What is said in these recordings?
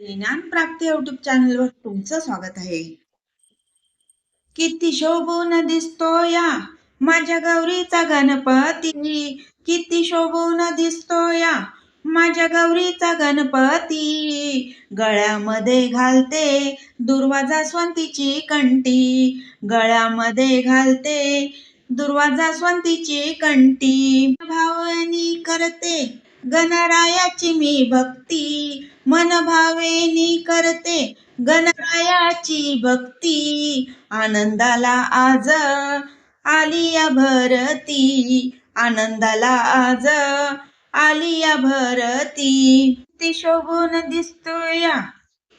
ज्ञान प्राप्ती युट्यूब चॅनलवर तुमचं स्वागत आहे. किती शोभून दिसतो या माझ्या गौरीचा गणपती. किती शोभून दिसतो या माझ्या गौरीचा गणपती. गळ्यामध्ये घालते दुर्वाजा स्वंतीची कंटी. गळ्यामध्ये घालते दुर्वाजा स्वंतीची कंटी. भावनी करते गणरायाची मी भक्ती. मन भावेनी करते गणरायाची भक्ती. आनंदाला आज आलिया भरती आनंदाला आज आलिया भरती ती शोभून दिसतोया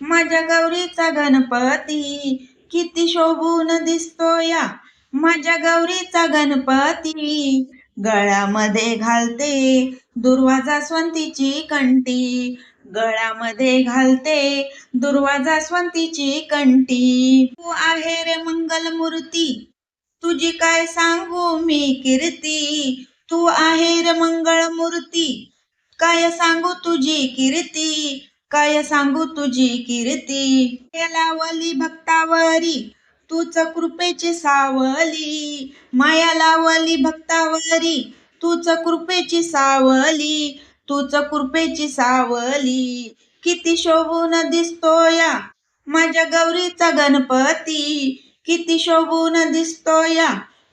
माझ्या गौरीचा गणपती. किती शोभून दिसतोया माझ्या गौरीचा गणपती. गळ्यामध्ये घालते दुर्वाजा स्वंतीची कंटी. गळ्यामध्ये घालते दुर्वाजा स्वंतीची कंटी. तू आहे रे मंगलमूर्ती तुझी काय सांगू मी कीर्ती? तू आहे रे मंगळमूर्ती काय सांगू तुझी कीर्ती? काय सांगू तुझी कीर्ती? लावली भक्तावरी तूच कृपेची सावली माया लावली भक्तावरी. तूच कृपेची सावली तूच कृपेची सावली. किती शोभून दिसतोया माझ्या गौरीचा गणपती. किती शोभून दिसतोया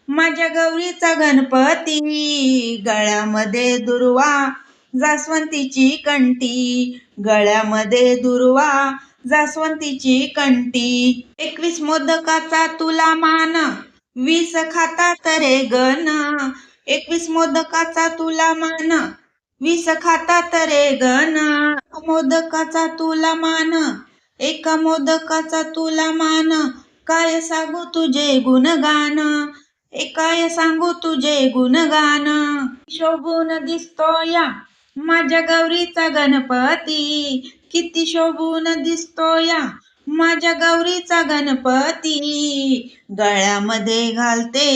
माझ्या गौरीचा गणपती. गळ्यामध्ये दुर्वा जास्वंतीची कंटी गळ्यामध्ये दुर्वा जास्वंतीची कंटी. एकवीस मोदकाचा तुला मान वीस खाता तरे गण. एकवीस मोदकाचा तुला मान वीस खाता तरे गण. मोदकाचा तुला मान एका मोदकाचा तुला मान. काय सांगू तुझे गुणगान एकाय सांगू तुझे गुणगान. शोभून दिसतोया माझ्या गौरीचा गणपती किती शोभून दिसतोया माझ्या गौरीचा गणपती गळ्यामध्ये घालते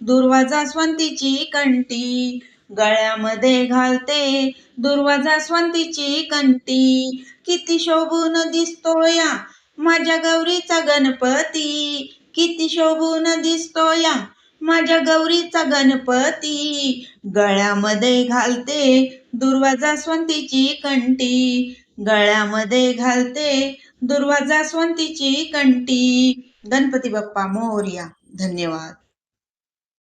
दुर्वाजा स्वंतीची कंटी. गळ्यामध्ये घालते दुर्वाजा स्वंतीची कंटी. किती शोभून दिसतोया माझ्या गौरीचा गणपती किती शोभून दिसतोया माझ्या गौरीचा गणपती गळ्यामध्ये घालते दुर्वा जास्वंतीची कंटी. गळ्यामध्ये घालते दुर्वा जास्वंतीची कंटी. गणपती बाप्पा मोर्या. धन्यवाद.